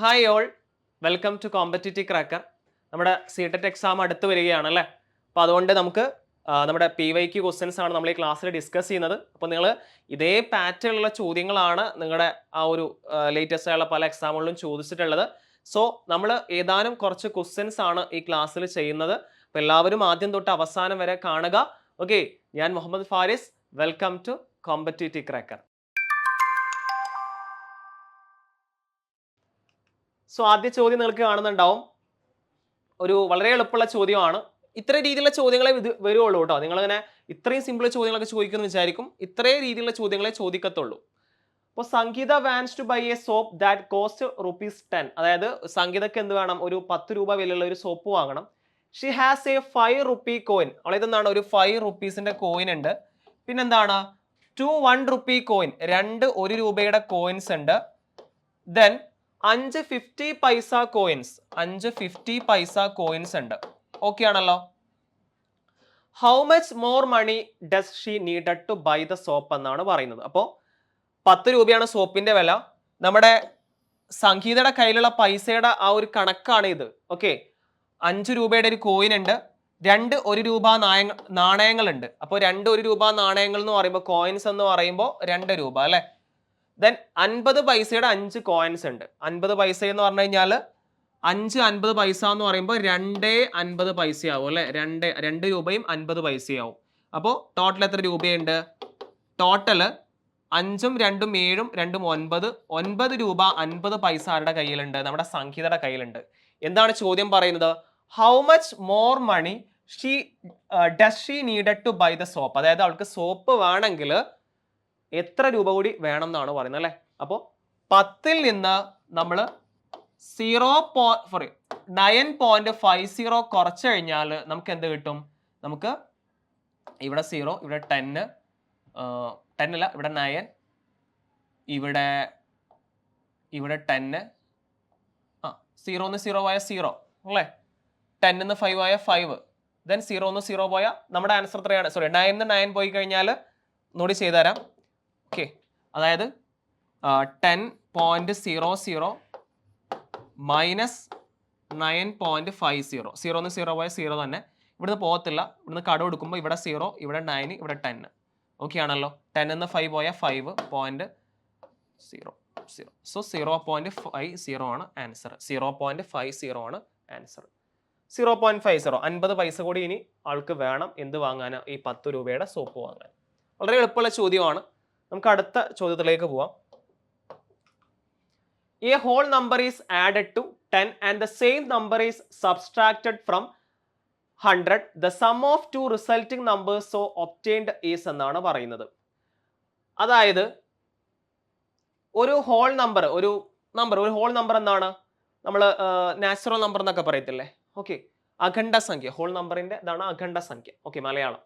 Hi all welcome to competitive cracker നമ്മുടെ C TET exam അടുത്ത് വരികയാണല്ലേ? അപ്പോൾ അതുകൊണ്ട് നമുക്ക് നമ്മുടെ പി വൈ ക്യു ക്വസ്റ്റ്യൻസ് ആണ് നമ്മൾ ഈ ക്ലാസ്സിൽ ഡിസ്കസ് ചെയ്യുന്നത്. അപ്പോൾ നിങ്ങൾ ഇതേ പാറ്റേണിലുള്ള ചോദ്യങ്ങളാണ് നിങ്ങളുടെ ആ ഒരു ലേറ്റസ്റ്റ് ആയുള്ള പല എക്സാമുകളിലും ചോദിച്ചിട്ടുള്ളത്. സോ നമ്മൾ ഏതാനും കുറച്ച് ക്വസ്റ്റ്യൻസ് ആണ് ഈ ക്ലാസ്സിൽ ചെയ്യുന്നത്. അപ്പോൾ എല്ലാവരും ആദ്യം തൊട്ട് അവസാനം വരെ കാണുക. ഓക്കെ ഞാൻ Muhammad Faris. Welcome to competitive cracker so ആദ്യ ചോദ്യം നിങ്ങൾക്ക് കാണുന്നുണ്ടാവും. ഒരു വളരെ എളുപ്പമുള്ള ചോദ്യമാണ്. ഇത്ര രീതിയിലുള്ള ചോദ്യങ്ങളെ ഇത് വരുള്ളൂ കേട്ടോ. നിങ്ങളിങ്ങനെ ഇത്രയും സിമ്പിൾ ചോദ്യങ്ങളൊക്കെ ചോദിക്കുമെന്ന് വിചാരിക്കും. ഇത്രയും രീതിയിലുള്ള ചോദ്യങ്ങളെ ചോദിക്കത്തുള്ളൂ. അപ്പോൾ Sangeetha wants to buy a soap that cost rupees ten അതായത് സംഗീതക്ക് എന്ത് വേണം? ഒരു പത്ത് രൂപ വിലയുള്ള ഒരു സോപ്പ് വാങ്ങണം. She has a five rupee coin അവളെ ഇതെന്താണ് ഒരു ഫൈവ് റുപ്പീസിന്റെ കോയിൻ ഉണ്ട്. പിന്നെന്താണ്? ടു വൺ റുപ്പി കോയിൻ രണ്ട് ഒരു രൂപയുടെ കോയിൻസ് ഉണ്ട്. ദെൻ അഞ്ച് ഫിഫ്റ്റി പൈസ കോയിൻസ് അഞ്ച് ഫിഫ്റ്റി പൈസ കോയിൻസ് ഉണ്ട്. ഓക്കെ ആണല്ലോ. How much more money does she needed to buy the soap എന്നാണ് പറയുന്നത്. അപ്പോൾ പത്ത് രൂപയാണ് സോപ്പിന്റെ വില. നമ്മുടെ സംഗീതയുടെ കയ്യിലുള്ള പൈസയുടെ ആ ഒരു കണക്കാണ് ഇത്. ഓക്കെ അഞ്ച് രൂപയുടെ ഒരു കോയിൻ ഉണ്ട്. രണ്ട് ഒരു രൂപ നായ നാണയങ്ങളുണ്ട്. അപ്പോൾ രണ്ട് ഒരു രൂപ നാണയങ്ങൾ എന്ന് പറയുമ്പോൾ കോയിൻസ് എന്ന് പറയുമ്പോൾ രണ്ട് രൂപ അല്ലേ? ദെൻ അൻപത് പൈസയുടെ അഞ്ച് കോയിൻസ് ഉണ്ട്. അൻപത് പൈസ എന്ന് പറഞ്ഞു കഴിഞ്ഞാൽ അഞ്ച് അൻപത് പൈസ എന്ന് പറയുമ്പോൾ രണ്ടേ അൻപത് പൈസയാവും അല്ലേ? രണ്ട് രണ്ട് രൂപയും അൻപത് പൈസയാവും. അപ്പോൾ ടോട്ടൽ എത്ര രൂപയുണ്ട്? ടോട്ടൽ അഞ്ചും രണ്ടും ഏഴും രണ്ടും ഒൻപത് ഒൻപത് രൂപ അൻപത് പൈസ ആരുടെ കയ്യിലുണ്ട്? നമ്മുടെ സംഗീതയുടെ കയ്യിലുണ്ട്. എന്താണ് ചോദ്യം പറയുന്നത്? How much more money she does she needed to buy the soap അതായത് അവൾക്ക് സോപ്പ് വേണമെങ്കിൽ എത്ര രൂപ കൂടി വേണം എന്നാണ് പറയുന്നത് അല്ലേ? അപ്പോൾ പത്തിൽ നിന്ന് നമ്മൾ സീറോ പോ sorry nine point five zero കുറച്ച് കഴിഞ്ഞാൽ നമുക്ക് എന്ത് കിട്ടും? നമുക്ക് ഇവിടെ സീറോ ഇവിടെ ടെന്ന് ടെൻ അല്ല ഇവിടെ നയൻ ഇവിടെ ഇവിടെ ടെന്ന് ആ സീറോന്ന് സീറോ പോയ സീറോ അല്ലേ? ടെന്നിന്ന് ഫൈവ് ആയ ഫൈവ് ദെൻ സീറോന്ന് സീറോ പോയ നമ്മുടെ ആൻസർ എത്രയാണ് സോറി നയൻ നയൻ പോയി കഴിഞ്ഞാൽ നോടി ചെയ്തുതരാം. ഓക്കെ അതായത് ten point zero zero minus nine point five zero zero എന്ന് സീറോ പോയ സീറോ തന്നെ. ഇവിടുന്ന് പോകത്തില്ല. ഇവിടുന്ന് കട കൊടുക്കുമ്പോൾ ഇവിടെ സീറോ ഇവിടെ നയൻ ഇവിടെ ടെൻ ഓക്കെ ആണല്ലോ. ടെൻ എന്ന് ഫൈവ് പോയാൽ five point zero zero so zero point five zero ആണ് answer zero point five zero ആണ് answer zero point five zero അൻപത് പൈസ കൂടി ഇനി ആൾക്ക് വേണം എന്ത് വാങ്ങാനോ? ഈ പത്ത് രൂപയുടെ സോപ്പ് വാങ്ങാൻ. വളരെ എളുപ്പമുള്ള ചോദ്യമാണ്. നമുക്ക് അടുത്ത ചോദ്യത്തിലേക്ക് പോവാം. A whole number is added to ten and the same number is subtracted from hundred the sum of two resulting numbers so obtained is എന്നാണ് പറയുന്നത്. അതായത് ഒരു ഹോൾ നമ്പർ ഒരു നമ്പർ ഒരു ഹോൾ നമ്പർ എന്താണ് നമ്മൾ നാച്ചുറൽ നമ്പർ എന്നൊക്കെ പറയത്തില്ലേ? ഓക്കെ അഖണ്ഡ സംഖ്യ ഹോൾ നമ്പറിന്റെ ഇതാണ് അഖണ്ഡ സംഖ്യ ഓക്കെ മലയാളം.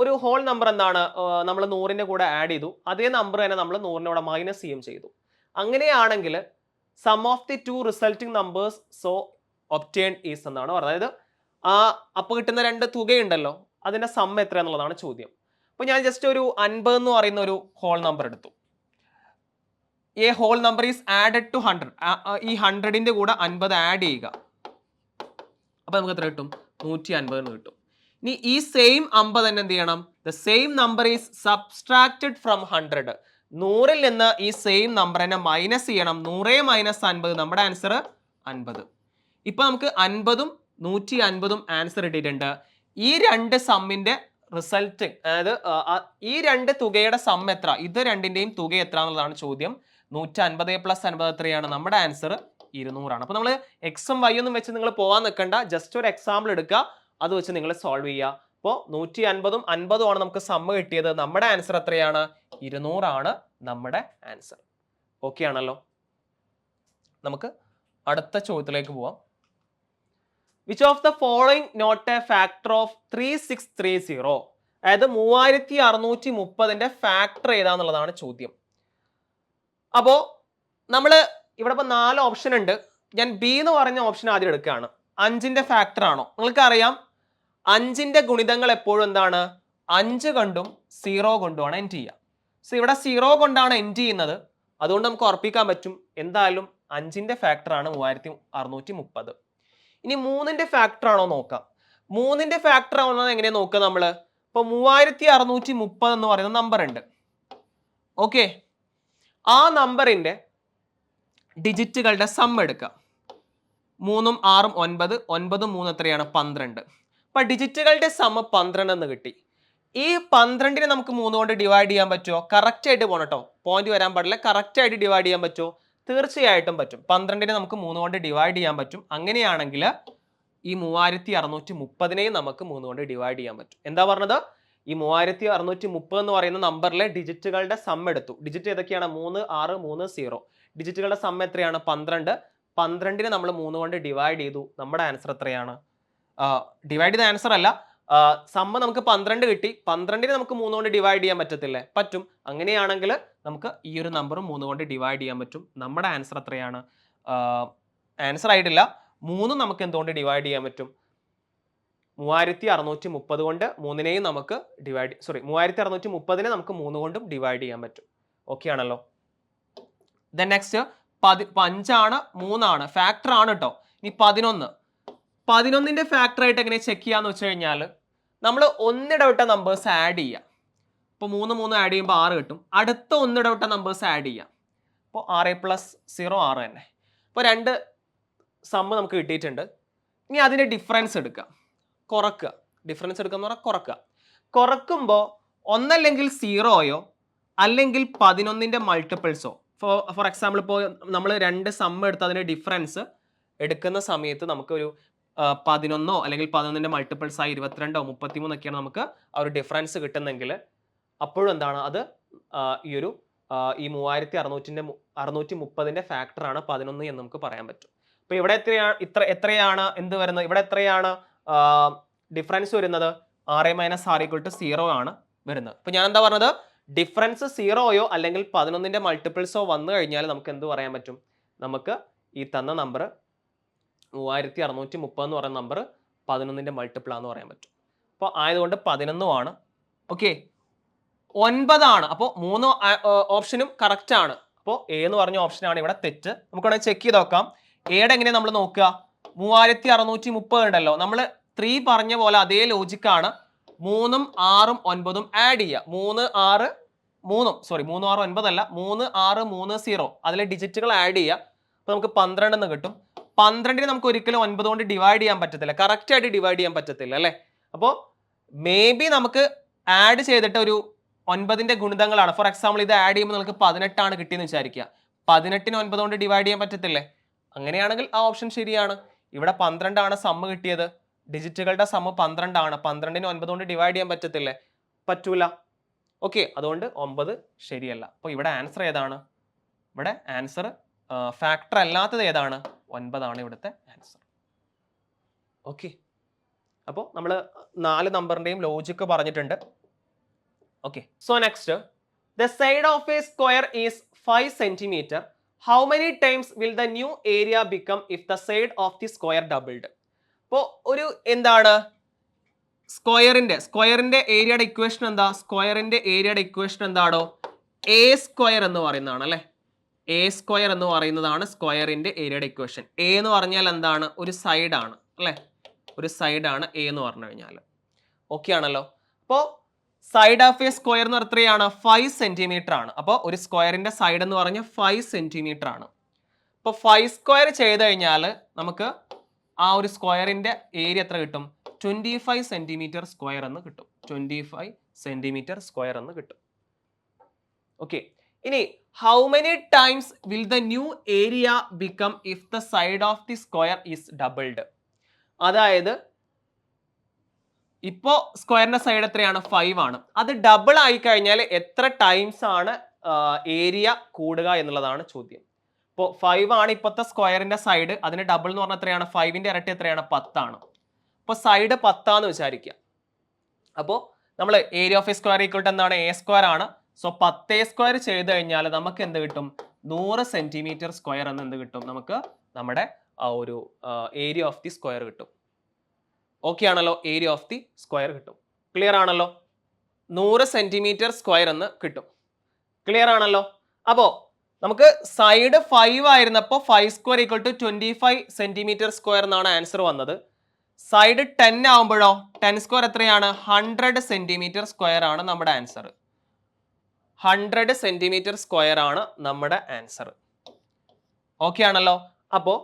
ഒരു ഹോൾ നമ്പർ എന്താണ്? നമ്മൾ നൂറിന്റെ കൂടെ ആഡ് ചെയ്തു. അതേ നമ്പർ തന്നെ നമ്മൾ നൂറിന്റെ കൂടെ മൈനസ് ചെയ്യും ചെയ്തു. അങ്ങനെയാണെങ്കിൽ sum of the two resulting numbers so obtained is എന്നാണ് പറയുന്നത് അതായത് ആ അപ്പോൾ കിട്ടുന്ന രണ്ട് തുകയുണ്ടല്ലോ അതിന്റെ സം എത്ര എന്നുള്ളതാണ് ചോദ്യം. അപ്പോൾ ഞാൻ ജസ്റ്റ് ഒരു അൻപത് എന്ന് പറയുന്ന ഒരു ഹോൾ നമ്പർ എടുത്തു. A whole number is added to hundred ഈ ഹൺഡ്രഡിന്റെ കൂടെ അൻപത് ആഡ് ചെയ്യുക. അപ്പോൾ നമുക്ക് എത്ര കിട്ടും? നൂറ്റി അൻപത് കിട്ടും. ഇനി ഈ സെയിം അമ്പത് തന്നെ എന്ത് ചെയ്യണം? The same number is subtracted from hundred നൂറിൽ നിന്ന് ഈ സെയിം നമ്പർ തന്നെ മൈനസ് ചെയ്യണം. നൂറേ മൈനസ് അൻപത്. നമ്മുടെ ആൻസർ അൻപത്. ഇപ്പൊ നമുക്ക് അൻപതും നൂറ്റി അൻപതും ആൻസർ ഇട്ടിട്ടുണ്ട്. ഈ രണ്ട് സമ്മിന്റെ റിസൾട്ട് അതായത് ഈ രണ്ട് തുകയുടെ സം എത്ര? ഇത് രണ്ടിന്റെയും തുക എത്ര എന്നുള്ളതാണ് ചോദ്യം. നൂറ്റി അൻപത് പ്ലസ് അൻപത് എത്രയാണ്? നമ്മുടെ ആൻസർ ഇരുന്നൂറാണ്. അപ്പൊ നമ്മൾ എക്സും വൈ ഒന്നും വെച്ച് നിങ്ങൾ പോകാൻ നിൽക്കണ്ട ജസ്റ്റ് ഒരു എക്സാമ്പിൾ എടുക്കുക. അത് വെച്ച് നിങ്ങൾ സോൾവ് ചെയ്യുക അപ്പോൾ നൂറ്റി അൻപതും അൻപതും ആണ് നമുക്ക് സമ്മ കിട്ടിയത്. നമ്മുടെ ആൻസർ എത്രയാണ്? ഇരുന്നൂറാണ് നമ്മുടെ ആൻസർ ഓക്കെ ആണല്ലോ. നമുക്ക് അടുത്ത ചോദ്യത്തിലേക്ക് പോവാം. Which of the following not a factor of three six three zero അതായത് മൂവായിരത്തി അറുന്നൂറ്റി മുപ്പതിന്റെ ഫാക്ടർ ഏതാന്നുള്ളതാണ് ചോദ്യം. അപ്പോൾ നമ്മൾ ഇവിടെ ഇപ്പോൾ നാല് ഓപ്ഷൻ ഉണ്ട്. ഞാൻ ബി എന്ന് പറഞ്ഞ ഓപ്ഷൻ ആദ്യം എടുക്കുകയാണ്. അഞ്ചിന്റെ ഫാക്ടർ ആണോ? നിങ്ങൾക്ക് അറിയാം അഞ്ചിന്റെ ഗുണിതങ്ങൾ എപ്പോഴും എന്താണ്? അഞ്ച് കണ്ടും സീറോ കൊണ്ടുമാണ് എൻഡ് ചെയ്യുക. സോ ഇവിടെ സീറോ കൊണ്ടാണ് എൻഡ് ചെയ്യുന്നത്? അതുകൊണ്ട് നമുക്ക് ഉറപ്പിക്കാൻ പറ്റും എന്തായാലും അഞ്ചിന്റെ ഫാക്ടറാണ് മൂവായിരത്തി അറുന്നൂറ്റി മുപ്പത് ഇനി മൂന്നിന്റെ ഫാക്ടറാണോ നോക്കാം. മൂന്നിന്റെ ഫാക്ടർ ആവുന്നത് എങ്ങനെയാണ് നോക്കുക നമ്മൾ ഇപ്പൊ മൂവായിരത്തി അറുന്നൂറ്റി മുപ്പത് എന്ന് പറയുന്ന നമ്പർ ഉണ്ട്. ഓക്കെ ആ നമ്പറിന്റെ ഡിജിറ്റുകളുടെ സം എടുക്കുക. മൂന്നും ആറും ഒൻപത് ഒൻപതും മൂന്ന് എത്രയാണ്? പന്ത്രണ്ട്. അപ്പൊ ഡിജിറ്റുകളുടെ സമ പന്ത്രണ്ട് എന്ന് കിട്ടി. ഈ പന്ത്രണ്ടിനെ നമുക്ക് മൂന്ന് കൊണ്ട് ഡിവൈഡ് ചെയ്യാൻ പറ്റുമോ കറക്റ്റ് ആയിട്ട് പോകണം കേട്ടോ പോയിന്റ് വരാൻ പാടില്ല. കറക്റ്റ് ആയിട്ട് ഡിവൈഡ് ചെയ്യാൻ പറ്റുമോ തീർച്ചയായിട്ടും പറ്റും. പന്ത്രണ്ടിനെ നമുക്ക് മൂന്ന് കൊണ്ട് ഡിവൈഡ് ചെയ്യാൻ പറ്റും. അങ്ങനെയാണെങ്കിൽ ഈ മൂവായിരത്തി അറുന്നൂറ്റി മുപ്പതിനെയും നമുക്ക് മൂന്ന് കൊണ്ട് ഡിവൈഡ് ചെയ്യാൻ പറ്റും. എന്താ പറഞ്ഞത്? ഈ മൂവായിരത്തി അറുന്നൂറ്റി മുപ്പത് എന്ന് പറയുന്ന നമ്പറിലെ ഡിജിറ്റുകളുടെ സം എടുത്തു. ഡിജിറ്റ് ഏതൊക്കെയാണ്? മൂന്ന് ആറ് മൂന്ന് സീറോ ഡിജിറ്റുകളുടെ സം എത്രയാണ്? പന്ത്രണ്ട്. പന്ത്രണ്ടിനെ നമ്മൾ മൂന്ന് കൊണ്ട് ഡിവൈഡ് ചെയ്തു. നമ്മുടെ ആൻസർ എത്രയാണ്? ഡിവൈഡ് ചെയ്ത ആൻസർ അല്ല. സമ്മ നമുക്ക് പന്ത്രണ്ട് കിട്ടി. പന്ത്രണ്ടിന് നമുക്ക് മൂന്ന് കൊണ്ട് ഡിവൈഡ് ചെയ്യാൻ പറ്റത്തില്ലേ? പറ്റും. അങ്ങനെയാണെങ്കിൽ നമുക്ക് ഈ ഒരു നമ്പറും മൂന്ന് കൊണ്ട് ഡിവൈഡ് ചെയ്യാൻ പറ്റും. നമ്മുടെ ആൻസർ എത്രയാണ്? ആൻസർ ആയിട്ടില്ല. മൂന്ന് നമുക്ക് എന്തുകൊണ്ട് ഡിവൈഡ് ചെയ്യാൻ പറ്റും? മൂവായിരത്തി അറുന്നൂറ്റി മുപ്പത് കൊണ്ട് മൂന്നിനെയും നമുക്ക് ഡിവൈഡ് സോറി മൂവായിരത്തി അറുന്നൂറ്റി മുപ്പതിനെ നമുക്ക് മൂന്ന് കൊണ്ടും ഡിവൈഡ് ചെയ്യാൻ പറ്റും. ഓക്കെ ആണല്ലോ? ദെൻ നെക്സ്റ്റ് പതി അഞ്ചാണ് മൂന്നാണ്. ഫാക്ടർ ആണ് കേട്ടോ ഇനി പതിനൊന്ന്. പതിനൊന്നിന്റെ ഫാക്ടർ ആയിട്ട് എങ്ങനെ ചെക്ക് ചെയ്യാന്ന് വെച്ച് കഴിഞ്ഞാൽ നമ്മൾ ഒന്നിടവിട്ട നമ്പേഴ്സ് ആഡ് ചെയ്യാം. ഇപ്പോൾ മൂന്ന് മൂന്ന് ആഡ് ചെയ്യുമ്പോൾ ആറ് കിട്ടും. അടുത്ത ഒന്നിടവിട്ട നമ്പേഴ്സ് ആഡ് ചെയ്യാം. അപ്പോൾ ആറ് പ്ലസ് സീറോ ആറ് തന്നെ. അപ്പോൾ രണ്ട് സമ്മ് നമുക്ക് കിട്ടിയിട്ടുണ്ട്. ഇനി അതിന്റെ ഡിഫറൻസ് എടുക്കുക കുറക്കുക. ഡിഫറൻസ് എടുക്കുക എന്ന് പറഞ്ഞാൽ കുറക്കുക. കുറക്കുമ്പോൾ ഒന്നല്ലെങ്കിൽ സീറോയോ അല്ലെങ്കിൽ പതിനൊന്നിന്റെ മൾട്ടിപ്പിൾസോ ഫോർ ഫോർ എക്സാമ്പിൾ ഇപ്പോൾ നമ്മൾ രണ്ട് സമ്മ് എടുത്ത് അതിന്റെ ഡിഫറൻസ് എടുക്കുന്ന സമയത്ത് നമുക്കൊരു പതിനൊന്നോ അല്ലെങ്കിൽ പതിനൊന്നിന്റെ മൾട്ടിപ്പിൾസ് ആയി ഇരുപത്തിരണ്ടോ മുപ്പത്തിമൂന്നൊക്കെയാണ് നമുക്ക് ആ ഒരു ഡിഫറൻസ് കിട്ടുന്നെങ്കിൽ അപ്പോഴും എന്താണ് അത് ഈ ഒരു ഈ മൂവായിരത്തി അറുന്നൂറ്റിന്റെ അറുന്നൂറ്റി മുപ്പതിന്റെ ഫാക്ടറാണ് പതിനൊന്ന് എന്ന് നമുക്ക് പറയാൻ പറ്റും. അപ്പോൾ ഇവിടെ എത്രയാണ് ഇത്ര എത്രയാണ് എന്ത് വരുന്നത്? ഇവിടെ എത്രയാണ് ഡിഫറൻസ് വരുന്നത്? ആറ് minus R equal to zero ആണ് വരുന്നത്. അപ്പോൾ ഞാൻ എന്താ പറഞ്ഞത്? ഡിഫറൻസ് സീറോയോ അല്ലെങ്കിൽ പതിനൊന്നിന്റെ മൾട്ടിപ്പിൾസോ വന്നു കഴിഞ്ഞാൽ നമുക്ക് എന്ത് പറയാൻ പറ്റും? നമുക്ക് ഈ തന്ന നമ്പർ മൂവായിരത്തി അറുന്നൂറ്റി മുപ്പത് എന്ന് പറയുന്ന നമ്പർ പതിനൊന്നിന്റെ ആണെന്ന് പറയാൻ പറ്റും. അപ്പോൾ ആയതുകൊണ്ട് പതിനൊന്നുമാണ് ഓക്കെ ഒൻപതാണ് അപ്പോൾ മൂന്ന് ഓപ്ഷനും കറക്റ്റ് ആണ്. അപ്പോൾ എ എന്ന് പറഞ്ഞ ഓപ്ഷനാണ് ഇവിടെ തെറ്റ്. നമുക്ക് വേണമെങ്കിൽ ചെക്ക് ചെയ്ത് നോക്കാം. എയുടെ എങ്ങനെ നമ്മൾ നോക്കുക? മൂവായിരത്തി അറുന്നൂറ്റി മുപ്പത് ഉണ്ടല്ലോ. നമ്മൾ ത്രീ പറഞ്ഞ പോലെ അതേ ലോജിക്കാണ് മൂന്നും ആറും ഒൻപതും ആഡ് ചെയ്യുക. മൂന്ന് ആറ് മൂന്നും. സോറി മൂന്ന് ആറ് ഒൻപതല്ല. മൂന്ന് ആറ് മൂന്ന് സീറോ അതിലെ ഡിജിറ്റുകൾ ആഡ് ചെയ്യുക. അപ്പോൾ നമുക്ക് പന്ത്രണ്ട് എന്ന് കിട്ടും. പന്ത്രണ്ടിന് നമുക്ക് ഒരിക്കലും ഒൻപത് കൊണ്ട് ഡിവൈഡ് ചെയ്യാൻ പറ്റത്തില്ല. കറക്റ്റ് ആയിട്ട് ഡിവൈഡ് ചെയ്യാൻ പറ്റത്തില്ല അല്ലേ? അപ്പോൾ മേ ബി നമുക്ക് ആഡ് ചെയ്തിട്ട് ഒരു ഒൻപതിന്റെ ഗുണിതങ്ങളാണ്. ഫോർ എക്സാമ്പിൾ ഇത് ആഡ് ചെയ്യുമ്പോൾ നമുക്ക് പതിനെട്ടാണ് കിട്ടിയെന്ന് വിചാരിക്കുക. പതിനെട്ടിന് ഒൻപത് കൊണ്ട് ഡിവൈഡ് ചെയ്യാൻ പറ്റത്തില്ലേ? അങ്ങനെയാണെങ്കിൽ ആ ഓപ്ഷൻ ശരിയാണ്. ഇവിടെ പന്ത്രണ്ടാണ് സമ്മ് കിട്ടിയത്. ഡിജിറ്റുകളുടെ സമ്മ് പന്ത്രണ്ടാണ്. പന്ത്രണ്ടിന് ഒൻപത് കൊണ്ട് ഡിവൈഡ് ചെയ്യാൻ പറ്റത്തില്ലേ? പറ്റൂല. ഓക്കെ അതുകൊണ്ട് ഒമ്പത് ശരിയല്ല. അപ്പോൾ ഇവിടെ ആൻസർ ഏതാണ്? ഇവിടെ ആൻസർ ഫാക്ടർ അല്ലാത്തത് ഏതാണ്? ഒൻപതാണ് ഇവിടുത്തെ ആൻസർ ഓക്കെ അപ്പോൾ നമ്മൾ നാല് നമ്പറിന്റെയും ലോജിക്ക് പറഞ്ഞിട്ടുണ്ട്. Okay so next the side of a square is five centimeter how many times will the new area become if the side of the square doubled അപ്പോൾ ഒരു എന്താണ്? സ്ക്വയറിന്റെ സ്ക്വയറിന്റെ ഏരിയയുടെ ഇക്വേഷൻ എന്താ? സ്ക്വയറിന്റെ ഏരിയയുടെ ഇക്വേഷൻ എന്താണോ? എ സ്ക്വയർ എന്ന് പറയുന്നതാണ് അല്ലേ? എ സ്ക്വയർ എന്ന് പറയുന്നതാണ് സ്ക്വയറിന്റെ ഏരിയയുടെ ഇക്വേഷൻ എ എന്ന് പറഞ്ഞാൽ എന്താണ്? ഒരു സൈഡാണ് അല്ലേ? ഒരു സൈഡാണ് എ എന്ന് പറഞ്ഞു കഴിഞ്ഞാൽ ഓക്കെ ആണല്ലോ. അപ്പോൾ സൈഡ് ഓഫ് എ സ്ക്വയർ എന്ന് പറഞ്ഞാൽ എത്രയാണ്? ഫൈവ് സെന്റിമീറ്റർ ആണ്. അപ്പോൾ ഒരു സ്ക്വയറിന്റെ സൈഡ് എന്ന് പറഞ്ഞാൽ ഫൈവ് സെന്റിമീറ്റർ ആണ്. അപ്പോൾ ഫൈവ് സ്ക്വയർ ചെയ്ത് കഴിഞ്ഞാൽ നമുക്ക് ആ ഒരു സ്ക്വയറിന്റെ ഏരിയ എത്ര കിട്ടും? ട്വന്റി ഫൈവ് സെന്റിമീറ്റർ സ്ക്വയർ എന്ന് കിട്ടും. ട്വന്റി ഫൈവ് സെന്റിമീറ്റർ സ്ക്വയർ എന്ന് കിട്ടും. ഓക്കെ ഇനി how many times will the new area become if the side of the square is doubled അതായത് ഇപ്പോ സ്ക്വയറിന്റെ സൈഡ് എത്രയാണ്? ഫൈവ് ആണ്. അത് ഡബിൾ ആയി കഴിഞ്ഞാൽ എത്ര ടൈംസ് ആണ് ഏരിയ കൂടുക എന്നുള്ളതാണ് ചോദ്യം. ഇപ്പോൾ ഫൈവ് ആണ് ഇപ്പോഴത്തെ സ്ക്വയറിന്റെ സൈഡ് അതിന് ഡബിൾ എന്ന് പറഞ്ഞാൽ എത്രയാണ്? ഫൈവിന്റെ ഇരട്ടി എത്രയാണ്? പത്താണ്. അപ്പോൾ സൈഡ് പത്താന്ന് വിചാരിക്കുക. അപ്പോൾ നമ്മൾ area of a square equal to എന്താണ്? എ സ്ക്വയർ ആണ്. സോ പത്തേ സ്ക്വയർ ചെയ്ത് കഴിഞ്ഞാൽ നമുക്ക് എന്ത് കിട്ടും? നൂറ് സെന്റിമീറ്റർ സ്ക്വയർ എന്ന് എന്ത് കിട്ടും? നമുക്ക് നമ്മുടെ ആ ഒരു ഏരിയ ഓഫ് ദി സ്ക്വയർ കിട്ടും. ഓക്കെ ആണല്ലോ? ഏരിയ ഓഫ് ദി സ്ക്വയർ കിട്ടും. ക്ലിയർ ആണല്ലോ? നൂറ് സെന്റിമീറ്റർ സ്ക്വയർ എന്ന് കിട്ടും. ക്ലിയർ ആണല്ലോ? അപ്പോൾ നമുക്ക് സൈഡ് ഫൈവ് ആയിരുന്നപ്പോൾ five square equal to twenty five centimeter square എന്നാണ് ആൻസർ വന്നത്. സൈഡ് ടെൻ ആവുമ്പോഴോ? ടെൻ സ്ക്വയർ എത്രയാണ്? ഹൺഡ്രഡ് സെന്റിമീറ്റർ സ്ക്വയർ ആണ് നമ്മുടെ ആൻസർ ഹൺഡ്രഡ് സെന്റിമീറ്റർ സ്ക്വയർ ആണ് നമ്മുടെ ആൻസർ. ഓക്കെ ആണല്ലോ? അപ്പോൾ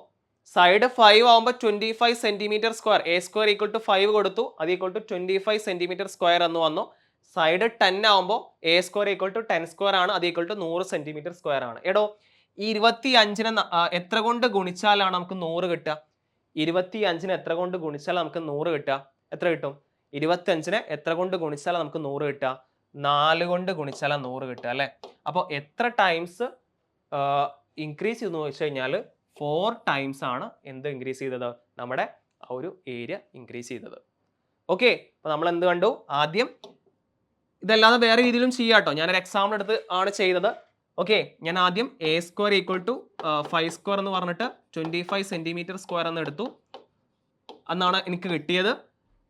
സൈഡ് ഫൈവ് ആകുമ്പോൾ twenty five centimeter square a square equal to five കൊടുത്തു അത് equal to twenty five centimeter square എന്ന് വന്നു. സൈഡ് ടെൻ ആകുമ്പോൾ a square equal to ten square ആണ് അത് ഈക്വൽ ടു നൂറ് സെന്റിമീറ്റർ സ്ക്വയർ ആണ്. എടോ ഈ ഇരുപത്തി അഞ്ചിന് എത്ര കൊണ്ട് ഗുണിച്ചാലാണ് നമുക്ക് നൂറ് കിട്ടുക? ഇരുപത്തി അഞ്ചിന് എത്ര കൊണ്ട് ഗുണിച്ചാൽ നമുക്ക് നൂറ് കിട്ടുക? എത്ര കിട്ടും? ഇരുപത്തി അഞ്ചിന് എത്ര കൊണ്ട് ഗുണിച്ചാൽ നമുക്ക് നൂറ് കിട്ടുക? നാല് കൊണ്ട് ഗുണിച്ചാൽ നൂറ് കിട്ടുക അല്ലേ? അപ്പോൾ എത്ര ടൈംസ് ഇൻക്രീസ് ചെയ്തെന്ന് ചോദിച്ചു കഴിഞ്ഞാൽ ഫോർ ടൈംസ് ആണ് എന്ത് ഇൻക്രീസ് ചെയ്തത്? നമ്മുടെ ആ ഒരു ഏരിയ ഇൻക്രീസ് ചെയ്തത്. ഓക്കെ അപ്പോൾ നമ്മൾ എന്ത് കണ്ടു? ആദ്യം ഇതല്ലാതെ വേറെ രീതിയിലും ചെയ്യാം കേട്ടോ ഞാനൊരു എക്സാമ്പിൾ എടുത്ത് ആണ് ചെയ്തത്. ഓക്കെ ഞാൻ ആദ്യം a square equal to five square എന്ന് പറഞ്ഞിട്ട് ട്വന്റി ഫൈവ് സെന്റിമീറ്റർ സ്ക്വയർ എന്ന് എടുത്തു. എന്നാണ് എനിക്ക് കിട്ടിയത്.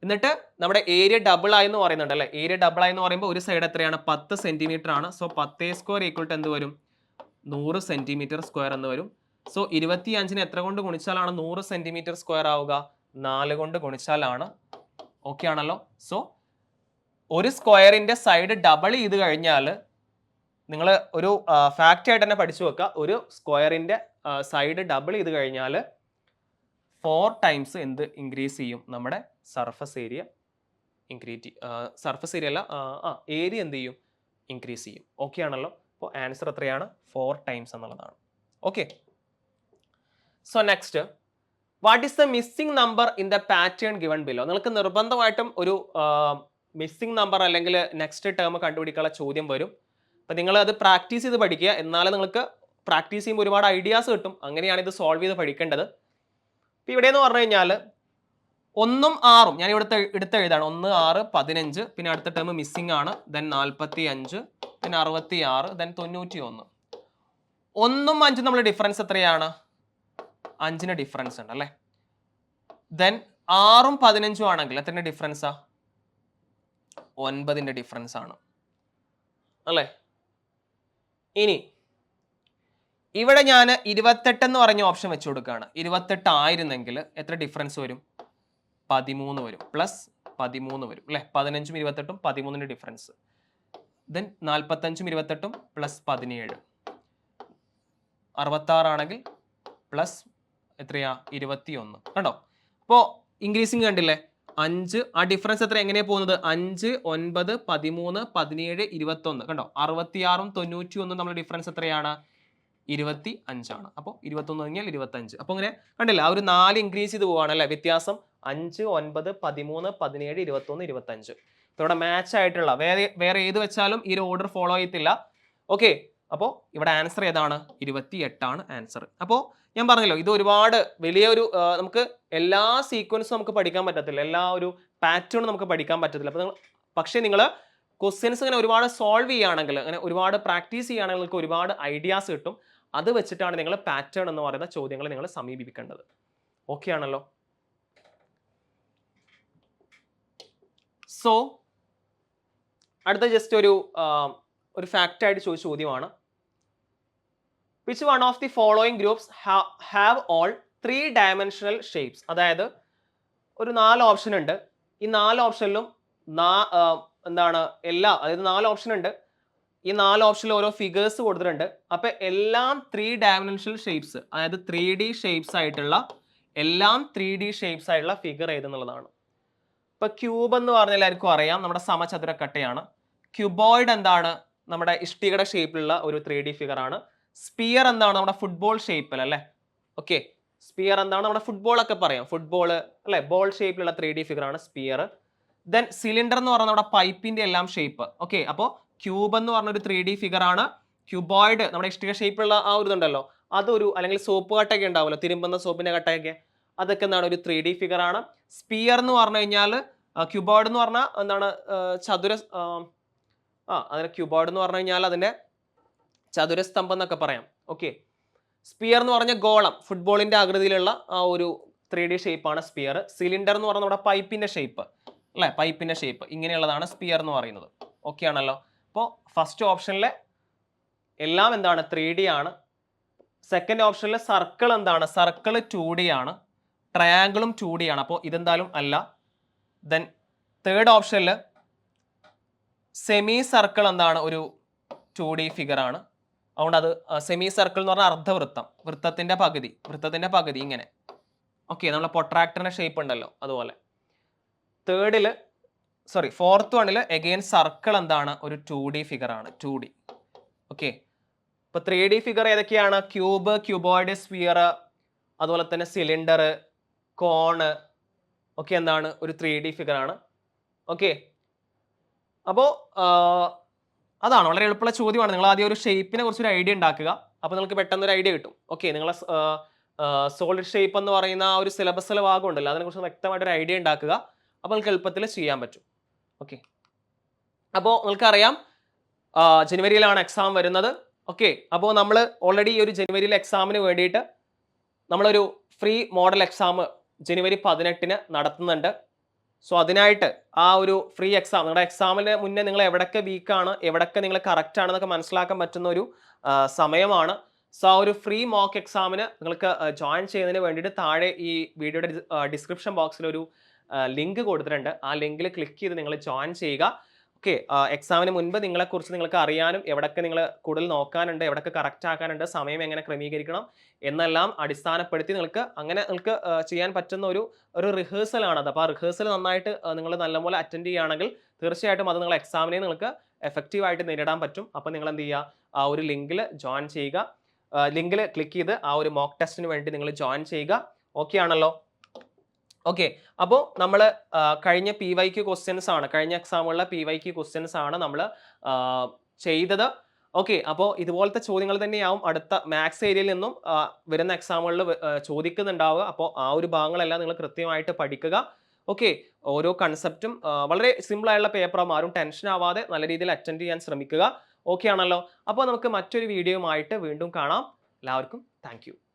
എന്നിട്ട് നമ്മുടെ ഏരിയ ഡബിൾ ആയി എന്ന് പറയുന്നുണ്ട് അല്ലേ? ഏരിയ ഡബിൾ ആയി എന്ന് പറയുമ്പോൾ ഒരു സൈഡ് എത്രയാണ്? പത്ത് സെന്റിമീറ്റർ ആണ്. സോ പത്തേ സ്ക്വയർ ഈക്വൽ ടു എന്ത് വരും? നൂറ് സെന്റിമീറ്റർ സ്ക്വയർ എന്ന് വരും. സോ ഇരുപത്തി അഞ്ചിന് എത്ര കൊണ്ട് ഗുണിച്ചാലാണ് നൂറ് സെന്റിമീറ്റർ സ്ക്വയർ ആവുക? നാല് കൊണ്ട് ഗുണിച്ചാലാണ്. ഓക്കെ ആണല്ലോ. സോ ഒരു സ്ക്വയറിന്റെ സൈഡ് ഡബിൾ ചെയ്ത് കഴിഞ്ഞാൽ നിങ്ങൾ ഒരു ഫാക്റ്റ് ആയിട്ട് തന്നെ പഠിച്ചു വെക്കുക. ഒരു സ്ക്വയറിന്റെ സൈഡ് ഡബിൾ ചെയ്ത് കഴിഞ്ഞാൽ ഫോർ ടൈംസ് എന്ത് ഇൻക്രീസ് ചെയ്യും? നമ്മുടെ surface area increase surface area അല്ല ആ, ഏരിയ എന്ത് ചെയ്യും? ഇൻക്രീസ് ചെയ്യും. ഓക്കെ ആണല്ലോ? അപ്പോൾ ആൻസർ എത്രയാണ്? ഫോർ ടൈംസ് എന്നുള്ളതാണ്. Okay so next what is the missing number in the pattern given below നിങ്ങൾക്ക് നിർബന്ധമായിട്ടും ഒരു മിസ്സിംഗ് നമ്പർ അല്ലെങ്കിൽ നെക്സ്റ്റ് ടേം കണ്ടുപിടിക്കാനുള്ള ചോദ്യം വരും. അപ്പം നിങ്ങൾ അത് പ്രാക്ടീസ് ചെയ്ത് പഠിക്കുക. എന്നാലേ നിങ്ങൾക്ക് പ്രാക്ടീസ് ചെയ്യുമ്പോൾ ഒരുപാട് ഐഡിയാസ് കിട്ടും. അങ്ങനെയാണ് ഇത് സോൾവ് ചെയ്ത് പഠിക്കേണ്ടത്. ഇപ്പം ഇവിടെയെന്ന് പറഞ്ഞു കഴിഞ്ഞാൽ ഒന്നും ആറും. ഞാൻ ഇവിടുത്തെ എടുത്ത് എഴുതാണ്. ഒന്ന് ആറ് പതിനഞ്ച് പിന്നെ അടുത്ത ടേം മിസ്സിംഗ് ആണ്. ദെൻ നാൽപ്പത്തി അഞ്ച് പിന്നെ അറുപത്തി ആറ് ദെൻ തൊണ്ണൂറ്റി ഒന്ന് ഒന്നും അഞ്ചും നമ്മൾ ഡിഫറൻസ് എത്രയാണ്? അഞ്ചിന് ഡിഫറൻസ് ഉണ്ട് അല്ലേ? ദെൻ ആറും പതിനഞ്ചും ആണെങ്കിൽ എത്ര ഡിഫറൻസാ ഒൻപതിന്റെ ഡിഫറൻസ് ആണ്. അല്ലേ? ഇനി ഇവിടെ ഞാൻ ഇരുപത്തെട്ട് എന്ന് പറഞ്ഞ ഓപ്ഷൻ വെച്ചു കൊടുക്കുകയാണ്. ഇരുപത്തെട്ട് ആയിരുന്നെങ്കിൽ എത്ര ഡിഫറൻസ് വരും? പതിമൂന്ന് വരും. പ്ലസ് പതിമൂന്ന് വരും. അല്ലേ പതിനഞ്ചും ഇരുപത്തെട്ടും പതിമൂന്നിന്റെ ഡിഫറൻസ് ദെൻ നാൽപ്പത്തഞ്ചും ഇരുപത്തെട്ടും പ്ലസ് പതിനേഴ്. അറുപത്താറാണെങ്കിൽ പ്ലസ് എത്രയാ? ഇരുപത്തി ഒന്ന് കണ്ടോ? അപ്പോൾ ഇൻക്രീസിങ് കണ്ടില്ലേ? അഞ്ച്. ആ ഡിഫറൻസ് എത്ര എങ്ങനെയാ പോകുന്നത്? അഞ്ച് ഒൻപത് പതിമൂന്ന് പതിനേഴ് ഇരുപത്തൊന്ന്. കണ്ടോ? അറുപത്തിയാറും തൊണ്ണൂറ്റി ഒന്നും നമ്മുടെ ഡിഫറൻസ് എത്രയാണ്? ഇരുപത്തി അഞ്ചാണ് അപ്പോൾ ഇരുപത്തൊന്ന് കഴിഞ്ഞാൽ ഇരുപത്തഞ്ച്. അപ്പോൾ അങ്ങനെ കണ്ടില്ല? ആ ഒരു നാല് ഇൻക്രീസ് ചെയ്ത് പോവാണ് അല്ലേ? വ്യത്യാസം അഞ്ച് ഒൻപത് പതിമൂന്ന് പതിനേഴ് ഇരുപത്തൊന്ന് ഇരുപത്തഞ്ച്. ഇവിടെ മാച്ച് ആയിട്ടുള്ള വേറെ വേറെ ഏത് വെച്ചാലും ഈ ഒരു ഓർഡർ ഫോളോ ചെയ്യത്തില്ല. ഓക്കെ അപ്പോൾ ഇവിടെ ആൻസർ ഏതാണ്? ഇരുപത്തി എട്ടാണ് ആൻസർ അപ്പോൾ ഞാൻ പറഞ്ഞല്ലോ ഇത് ഒരുപാട് വലിയൊരു നമുക്ക് എല്ലാ സീക്വൻസും നമുക്ക് പഠിക്കാൻ പറ്റത്തില്ല. എല്ലാ ഒരു പാറ്റേണും നമുക്ക് പഠിക്കാൻ പറ്റത്തില്ല. അപ്പോൾ നിങ്ങൾ പക്ഷേ നിങ്ങൾ ക്വസ്റ്റ്യൻസ് ഇങ്ങനെ ഒരുപാട് സോൾവ് ചെയ്യുകയാണെങ്കിൽ അങ്ങനെ ഒരുപാട് പ്രാക്ടീസ് ചെയ്യുകയാണെങ്കിൽ നിങ്ങൾക്ക് ഒരുപാട് ഐഡിയാസ് കിട്ടും. അത് വെച്ചിട്ടാണ് നിങ്ങൾ പാറ്റേൺ എന്ന് പറയുന്ന ചോദ്യങ്ങൾ നിങ്ങൾ സമീപിക്കേണ്ടത് ഓക്കെ ആണല്ലോ? സോ അടുത്ത ജസ്റ്റ് ഒരു ഒരു ഫാക്റ്റായിട്ട് ചോദിച്ച ചോദ്യമാണ്. Which one of the following groups have all three dimensional shapes അതായത് ഒരു നാല് ഓപ്ഷൻ ഉണ്ട്. ഈ നാല് ഓപ്ഷനിലും എന്താണ് എല്ലാ അതായത് നാല് ഓപ്ഷൻ ഉണ്ട്. ഈ നാല് ഓപ്ഷനിൽ ഓരോ ഫിഗേഴ്സ് കൊടുത്തിട്ടുണ്ട്. അപ്പോൾ എല്ലാം ത്രീ ഡയമെൻഷണൽ ഷേപ്സ് അതായത് ത്രീ ഡി ഷേപ്സ് ആയിട്ടുള്ള എല്ലാം ത്രീ ഡി ഷേപ്സ് ആയിട്ടുള്ള ഫിഗർ ഏതെന്നുള്ളതാണ്. ഇപ്പൊ ക്യൂബ് എന്ന് പറഞ്ഞാൽ എല്ലാവർക്കും അറിയാം. നമ്മുടെ സമചതുരക്കട്ടയാണ്. ക്യൂബോയിഡ് എന്താണ്? നമ്മുടെ ഇഷ്ടികയുടെ ഷേപ്പിലുള്ള ഒരു ത്രീ ഡി ആണ്. സ്പിയർ എന്താണ് നമ്മുടെ ഫുട്ബോൾ ഷേപ്പിൽ അല്ലേ? ഓക്കെ. സ്പിയർ എന്താണ് നമ്മുടെ ഫുട്ബോൾ ഒക്കെ പറയാം. ഫുട്ബോൾ അല്ലെ? ബോൾ ഷേപ്പിലുള്ള ത്രീ ഡി ഫിഗർ ആണ് സ്പിയർ. ദെൻ സിലിണ്ടർ എന്ന് പറഞ്ഞ നമ്മുടെ പൈപ്പിന്റെ എല്ലാം ഷേപ്പ്. ഓക്കെ. അപ്പോൾ ക്യൂബ് എന്ന് പറഞ്ഞ ഒരു ത്രീ ഡി ഫിഗർ ആണ്. ക്യൂബോയിഡ് നമ്മുടെ ഇഷ്ടിക ഷേപ്പിലുള്ള ആ ഒരു ഇതുണ്ടല്ലോ. അതൊരു അല്ലെങ്കിൽ സോപ്പ് കട്ടയൊക്കെ ഉണ്ടാവുമല്ലോ? തിരുമ്പുന്ന സോപ്പിന്റെ കട്ടയൊക്കെ. അതൊക്കെ എന്താണ് ഒരു ത്രീ ഡി ഫിഗർ ആണ്. സ്പിയർ എന്ന് പറഞ്ഞു കഴിഞ്ഞാൽ ക്യൂബോർഡ് എന്ന് പറഞ്ഞാൽ എന്താണ് ചതുര ആ, അതിന് ക്യൂബോർഡ് എന്ന് പറഞ്ഞു കഴിഞ്ഞാൽ അതിന്റെ ചതുരസ്തംഭം എന്നൊക്കെ പറയാം. ഓക്കെ സ്പിയർ എന്ന് പറഞ്ഞ ഗോളം ഫുട്ബോളിന്റെ ആകൃതിയിലുള്ള ആ ഒരു ത്രീ ഡി ഷേപ്പാണ് സ്പിയർ സിലിണ്ടർ എന്ന് പറഞ്ഞ നമ്മുടെ പൈപ്പിന്റെ ഷേപ്പ് അല്ലേ? പൈപ്പിന്റെ ഷേപ്പ് ഇങ്ങനെയുള്ളതാണ് സ്പിയർ എന്ന് പറയുന്നത്. ഓക്കെ ആണല്ലോ. അപ്പോൾ ഫസ്റ്റ് ഓപ്ഷനിലെ എല്ലാം എന്താണ്? ത്രീ ഡി ആണ്. സെക്കൻഡ് ഓപ്ഷനിൽ സർക്കിൾ എന്താണ്? സർക്കിൾ ടു ഡി ആണ്. ട്രയാങ്കിളും ഡി ആണ്. അപ്പോൾ ഇതെന്തായാലും അല്ല. ദെൻ തേർഡ് ഓപ്ഷനിൽ സെമി സർക്കിൾ എന്താണ് ഒരു ടു ഡി ആണ്. അതുകൊണ്ട് അത് സെമി സർക്കിൾ എന്ന് പറഞ്ഞാൽ അർദ്ധവൃത്തം. വൃത്തത്തിന്റെ പകുതി. വൃത്തത്തിന്റെ പകുതി ഇങ്ങനെ. ഓക്കെ നമ്മളെ പൊട്രാക്ടറിന്റെ ഷേപ്പ് ഉണ്ടല്ലോ അതുപോലെ. തേർഡിൽ സോറി ഫോർത്ത് വണ്ണിൽ എഗെയിൻ സർക്കിൾ എന്താണ്? ഒരു ടു ഡി ആണ്. ടു ഡി ഓക്കെ ഇപ്പോൾ ത്രീ ഡി ഫിഗർ ഏതൊക്കെയാണ്? ക്യൂബ് ക്യൂബോയിഡ് സ്ഫിയർ അതുപോലെ തന്നെ സിലിണ്ടർ കോണ്. ഒക്കെ എന്താണ്? ഒരു ത്രീ ഡി ഫിഗർ ആണ്. ഓക്കെ. അപ്പോൾ അതാണ് വളരെ എളുപ്പമുള്ള ചോദ്യമാണ്. നിങ്ങൾ ആദ്യം ഒരു ഷേപ്പിനെ കുറിച്ച് ഒരു ഐഡിയ ഉണ്ടാക്കുക. അപ്പോൾ നിങ്ങൾക്ക് പെട്ടെന്ന് ഒരു ഐഡിയ കിട്ടും. ഓക്കെ നിങ്ങളെ സോളിഡ് ഷേപ്പ് എന്ന് പറയുന്ന ആ ഒരു സിലബസിലെ ഭാഗം ഉണ്ടല്ലോ അതിനെക്കുറിച്ച് വ്യക്തമായിട്ട് ഒരു ഐഡിയ ഉണ്ടാക്കുക. അപ്പോൾ നിങ്ങൾക്ക് എളുപ്പത്തിൽ ചെയ്യാൻ പറ്റും. ഓക്കെ. അപ്പോൾ നിങ്ങൾക്കറിയാം ജനുവരിയിലാണ് എക്സാം വരുന്നത്. ഓക്കെ അപ്പോൾ നമ്മൾ ഓൾറെഡി ഈ ഒരു ജനുവരിയിലെ എക്സാമിന് വേണ്ടിയിട്ട് നമ്മളൊരു ഫ്രീ മോഡൽ എക്സാം ജനുവരി പതിനെട്ടിന് നടത്തുന്നുണ്ട്. സോ അതിനായിട്ട് ആ ഒരു ഫ്രീ എക്സാം നിങ്ങളുടെ എക്സാമിന് മുന്നേ നിങ്ങൾ എവിടൊക്കെ വീക്കാണ് എവിടൊക്കെ നിങ്ങൾ കറക്റ്റ് ആണെന്നൊക്കെ മനസ്സിലാക്കാൻ പറ്റുന്ന ഒരു സമയമാണ്. സോ ആ ഒരു ഫ്രീ മോക്ക് എക്സാമിന് നിങ്ങൾക്ക് ജോയിൻ ചെയ്യുന്നതിന് വേണ്ടിയിട്ട് താഴെ ഈ വീഡിയോയുടെ ഡിസ്ക്രിപ്ഷൻ ബോക്സിൽ ഒരു ലിങ്ക് കൊടുത്തിട്ടുണ്ട്. ആ ലിങ്കിൽ ക്ലിക്ക് ചെയ്ത് നിങ്ങൾ ജോയിൻ ചെയ്യുക. ഓക്കെ എക്സാമിന് മുൻപ് നിങ്ങളെക്കുറിച്ച് നിങ്ങൾക്ക് അറിയാനും എവിടൊക്കെ നിങ്ങൾ കൂടുതൽ നോക്കാനുണ്ട് എവിടൊക്കെ കറക്റ്റ് ആക്കാനുണ്ട് സമയം എങ്ങനെ ക്രമീകരിക്കണം എന്നെല്ലാം അടിസ്ഥാനപ്പെടുത്തി നിങ്ങൾക്ക് അങ്ങനെ നിങ്ങൾക്ക് ചെയ്യാൻ പറ്റുന്ന ഒരു ഒരു റിഹേഴ്സൽ ആണത്. അപ്പോൾ ആ റിഹേഴ്സൽ നന്നായിട്ട് നിങ്ങൾ നല്ലപോലെ അറ്റൻഡ് ചെയ്യുകയാണെങ്കിൽ തീർച്ചയായിട്ടും അത് നിങ്ങൾ എക്സാമിനെ നിങ്ങൾക്ക് എഫക്റ്റീവായിട്ട് നേരിടാൻ പറ്റും. അപ്പോൾ നിങ്ങൾ എന്ത് ചെയ്യുക? ആ ഒരു ലിങ്കിൽ ജോയിൻ ചെയ്യുക. ലിങ്കിൽ ക്ലിക്ക് ചെയ്ത് ആ ഒരു മോക്ക് ടെസ്റ്റിന് വേണ്ടി നിങ്ങൾ ജോയിൻ ചെയ്യുക. ഓക്കെ ആണല്ലോ? ഓക്കെ അപ്പോൾ നമ്മൾ കഴിഞ്ഞ പി വൈ ക്യു ക്വസ്റ്റ്യൻസ് ആണ് കഴിഞ്ഞ എക്സാമുകളിലെ പി വൈ ക്യു ക്വസ്റ്റ്യൻസ് ആണ് നമ്മൾ ചെയ്തത്. ഓക്കെ അപ്പോൾ ഇതുപോലത്തെ ചോദ്യങ്ങൾ തന്നെയാവും അടുത്ത മാത്സ് ഏരിയയിൽ നിന്നും വരുന്ന എക്സാമുകളിൽ ചോദിക്കുന്നുണ്ടാവുക. അപ്പോൾ ആ ഒരു ഭാഗങ്ങളെല്ലാം നിങ്ങൾ കൃത്യമായിട്ട് പഠിക്കുക. ഓക്കെ ഓരോ കൺസെപ്റ്റും വളരെ സിമ്പിൾ ആയുള്ള പേപ്പറാകും ആരും ടെൻഷൻ ആവാതെ നല്ല രീതിയിൽ അറ്റൻഡ് ചെയ്യാൻ ശ്രമിക്കുക. ഓക്കെ ആണല്ലോ? അപ്പോൾ നമുക്ക് മറ്റൊരു വീഡിയോയുമായിട്ട് വീണ്ടും കാണാം. എല്ലാവർക്കും താങ്ക്